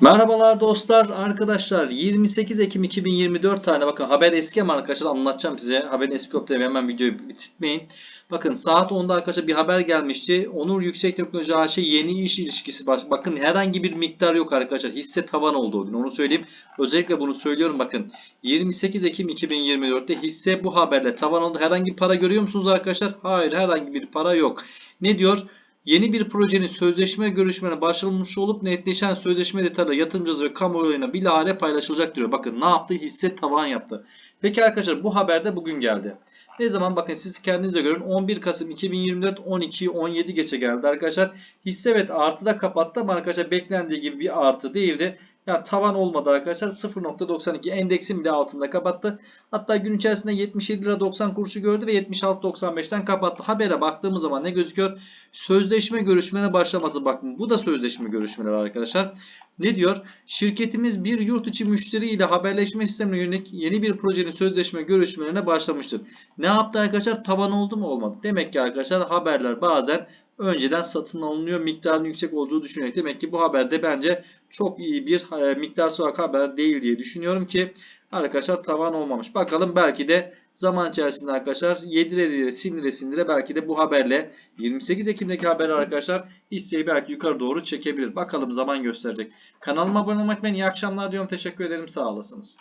Merhabalar dostlar, arkadaşlar 28 Ekim 2024 tane bakın haber eski ama arkadaşlar anlatacağım size. Haberin eski kopyaları hemen videoyu bitirmeyin. Bakın saat 10'da arkadaşlar bir haber gelmişti. Onur Yüksek Teknoloji AŞ yeni iş ilişkisi baş. Bakın herhangi bir miktar yok arkadaşlar. Hisse tavan oldu o gün. Onu söyleyeyim. Özellikle bunu söylüyorum bakın. 28 Ekim 2024'te hisse bu haberle tavan oldu. Herhangi para görüyor musunuz arkadaşlar? Hayır herhangi bir para yok. Ne diyor? Yeni bir projenin sözleşme görüşmelerine başlanmış olup netleşen sözleşme detayları yatırımcısı ve kamuoyuna bilahare paylaşılacak diyor. Bakın ne yaptı? Hisse tavan yaptı. Peki arkadaşlar bu haber de bugün geldi. Ne zaman bakın siz kendinize görün 11 Kasım 2024 12 17 geçe geldi arkadaşlar. Hisse evet artıda kapattı ama arkadaşlar beklendiği gibi bir artı değildi. Yani tavan olmadı arkadaşlar 0.92 endeksin bile altında kapattı. Hatta gün içerisinde 77 lira 90 kuruşu gördü ve 76.95'ten kapattı. Habere baktığımız zaman ne gözüküyor? Sözleşme görüşmelerine başlaması. Bakın bu da sözleşme görüşmeleri arkadaşlar. Ne diyor? Şirketimiz bir yurt içi müşteri ile haberleşme sistemine yönelik yeni bir projenin sözleşme görüşmelerine başlamıştır. Ne yaptı arkadaşlar? Tavan oldu mu? Olmadı. Demek ki arkadaşlar haberler bazen önceden satın alınıyor. Miktarın yüksek olduğu düşünerek. Demek ki bu haberde bence çok iyi bir e, miktar olarak haber değil diye düşünüyorum ki arkadaşlar tavan olmamış. Bakalım belki de zaman içerisinde arkadaşlar yedire yedire sindire sindire belki de bu haberle 28 Ekim'deki haber arkadaşlar hisseyi belki yukarı doğru çekebilir. Bakalım zaman gösterecek. Kanalıma abone olmak için iyi akşamlar diyorum. Teşekkür ederim. Sağ olasınız.